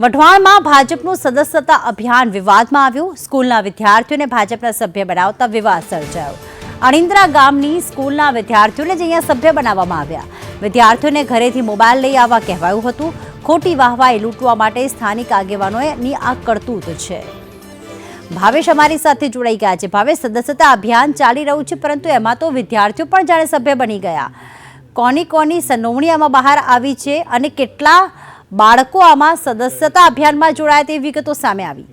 વઢવાણમાં ભાજપનું સદસ્યતા અભિયાન વિવાદમાં આવ્યું. સ્કૂલના વિદ્યાર્થીઓને ભાજપના સભ્ય બનાવતા વિવાદ સર્જાયો. અણિન્દ્રા ગામની સ્કૂલના વિદ્યાર્થીઓને જ અહીંયા સભ્ય બનાવવામાં આવ્યા. વિદ્યાર્થીઓને ઘરેથી મોબાઈલ લઈ આવવા કહેવાયું હતું. ખોટી વાહવાઈ લૂંટવા માટે સ્થાનિક આગેવાનોની આ કરતૂત છે. ભાવેશ અમારી સાથે જોડાઈ ગયા છે. ભાવેશ, સદસ્યતા અભિયાન ચાલી રહ્યું છે, પરંતુ એમાં તો વિદ્યાર્થીઓ પણ જાણે સભ્ય બની ગયા. કોની કોની સંડોવણી આમાં બહાર આવી છે અને કેટલા બાળકો આમાં સદસ્યતા અભિયાનમાં જોડાયા તેવી વિગતો સામે આવી.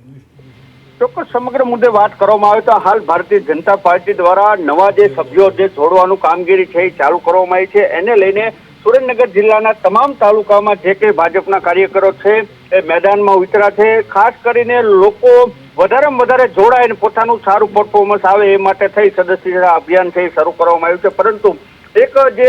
ચોક્કસ સમગ્ર મુદ્દે વાત કરવામાં આવે તો હાલ ભારતીય જનતા પાર્ટી દ્વારા નવા જે સભ્યો જે જોડવાનું કામગીરી છે એ ચાલુ કરવામાં આવી છે. એને લઈને સુરેન્દ્રનગર જિલ્લાના તમામ તાલુકામાં જે કંઈ ભાજપના કાર્યકરો છે એ મેદાનમાં ઉતર્યા છે. ખાસ કરીને લોકો વધારેમાં વધારે જોડાય અને પોતાનું સારું પરફોર્મન્સ આવે એ માટે થઈ સદસ્યતા અભિયાન છે શરૂ કરવામાં આવ્યું છે. પરંતુ એક જે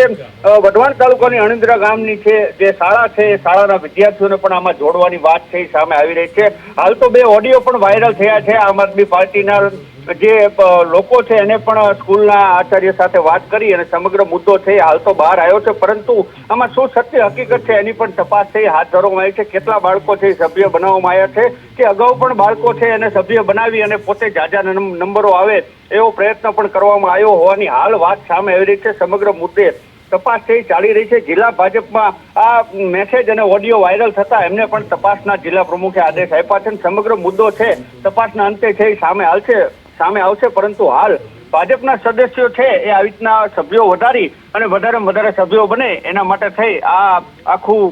વઢવાણ તાલુકાની અણિંદ્રા ગામની છે, જે શાળા છે, એ શાળાના વિદ્યાર્થીઓને પણ આમાં જોડવાની વાત છે સામે આવી રહી છે. હાલ તો બે ઓડિયો પણ વાયરલ થયા છે. આમ આદમી પાર્ટીના જે લોકો છે એને પણ સ્કૂલના આચાર્ય સાથે વાત કરી અને સમગ્ર મુદ્દો છે હાલ તો બહાર આવ્યો છે. પરંતુ આમાં શું સત્ય હકીકત છે એની પણ તપાસ છે. હાથ ધરવામાં આવી છે. કેટલા બાળકો છે સભ્ય બનાવવામાં આવ્યા છે કે અગાઉ પણ બાળકો છે એને સભ્ય બનાવી અને પોતે જાજા નંબરો આવે એવો પ્રયત્ન પણ કરવામાં આવ્યો હોવાની હાલ વાત સામે આવી રહી છે. સમગ્ર મુદ્દે તપાસ છે ચાલી રહી છે. જિલ્લા ભાજપમાં આ મેસેજ અને ઓડિયો વાયરલ થતા એમને પણ તપાસના જિલ્લા પ્રમુખે આદેશ આપ્યા છે સમગ્ર મુદ્દો છે તપાસના અંતે છે એ સામે આવશે સામે આવશે, પરંતુ હાલ ભાજપના સદસ્યો છે એ આવી રીતના સભ્યો વધારી અને વધારેમાં વધારે સભ્યો બને એના માટે થઈ આ આખું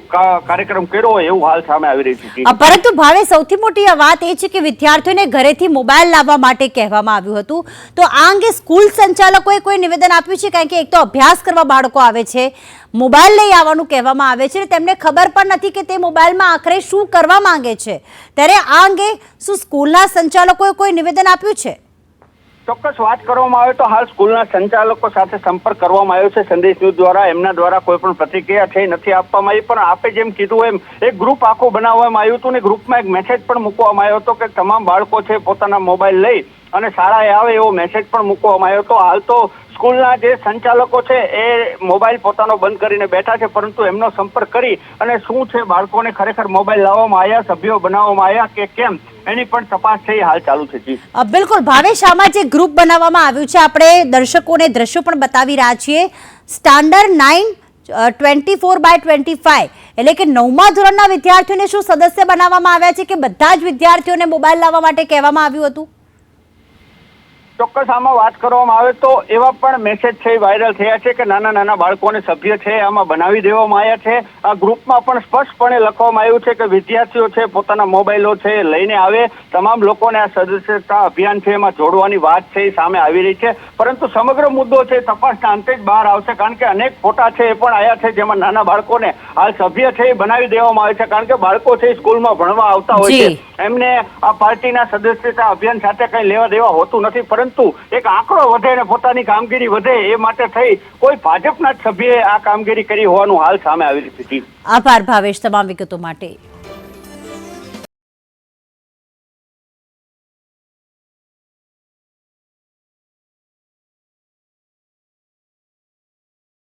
કાર્યક્રમ કર્યો હોય એવું હાલ સામે આવી રહ્યું છે પરંતુ ભાવે સૌથી મોટી વાત એ છે કે વિદ્યાર્થીઓને ઘરેથી મોબાઈલ લાવવા માટે કહેવામાં આવ્યું હતું. તો આ અંગે સ્કૂલ સંચાલકોએ કોઈ નિવેદન આપ્યું છે? કારણ કે એક તો અભ્યાસ કરવા બાળકો આવે છે, મોબાઈલ લઈ આવવાનું કહેવામાં આવે છે તેમને ખબર પણ નથી કે તે મોબાઈલમાં આખરે શું કરવા માંગે છે. ત્યારે આ અંગે શું સ્કૂલના સંચાલકોએ કોઈ નિવેદન આપ્યું છે? ચોક્કસ વાત કરવામાં આવે તો હાલ સ્કૂલના સંચાલકો સાથે સંપર્ક કરવામાં આવ્યો છે. સંદેશ ન્યૂઝ દ્વારા એમના દ્વારા કોઈ પણ પ્રતિક્રિયા છે નથી આપવામાં આવી. પણ આપે જેમ કીધું એમ, એક ગ્રુપ આખું બનાવવામાં આવ્યું હતું ને ગ્રુપમાં એક મેસેજ પણ મૂકવામાં આવ્યો હતો કે તમામ બાળકો છે પોતાના મોબાઈલ લઈ અને શાળાએ આવે એવો મેસેજ પણ મૂકવામાં આવ્યો હતો. હાલ તો સ્કૂલના જે સંચાલકો છે એ મોબાઈલ પોતાનો બંધ કરીને બેઠા છે. પરંતુ એમનો સંપર્ક કરી અને શું છે બાળકોને ખરેખર મોબાઈલ લાવવામાં આવ્યા, સભ્યો બનાવવામાં આવ્યા કે કેમ? એની પણ તપાસ છે હાલ ચાલુ છે, જી. બિલકુલ. ભાવેશ, આમાં જે ગ્રુપ બનાવવામાં આવ્યું છે, આપણે દર્શકોને દ્રશ્યો પણ બતાવી રહ્યા છીએ. Standard nine twenty four by twenty five એટલે કે નવમા ધોરણના વિદ્યાર્થીઓને શું સદસ્ય બનાવવામાં આવ્યા છે કે બધા જ વિદ્યાર્થીઓને મોબાઈલ લાવવા માટે કહેવામાં આવ્યું હતું? ચોક્કસ આમાં વાત કરવામાં આવે તો એવા પણ મેસેજ છે વાયરલ થયા છે કે નાના નાના બાળકોને સભ્ય છે આમાં બનાવી દેવામાં આવ્યા છે. આ ગ્રુપમાં પણ સ્પષ્ટપણે લખવામાં આવ્યું છે કે વિદ્યાર્થીઓ છે પોતાના મોબાઈલો છે લઈને આવે. તમામ લોકોને આ સદસ્યતા અભિયાન છે એમાં જોડવાની વાત છે એ સામે આવી રહી છે. પરંતુ સમગ્ર મુદ્દો છે તપાસના અંતે જ બહાર આવશે કારણ કે અનેક ફોટા છે એ પણ આવ્યા છે જેમાં નાના બાળકોને હાલ સભ્ય છે એ બનાવી દેવામાં આવે છે કારણ કે બાળકો છે સ્કૂલમાં ભણવા આવતા હોય છે. એમને આ પાર્ટીના સદસ્યતા અભિયાન સાથે કંઈ લેવા દેવા હોતું નથી પરંતુ એક આંકડો વધે અને પોતાની કામગીરી વધે એ માટે થઈ કોઈ ભાજપના સભ્યએ આ કામગીરી કરી હોવાનું હાલ સામે આવી રહ્યું છે. આભાર ભાવેશ તમામ વિગતો માટે.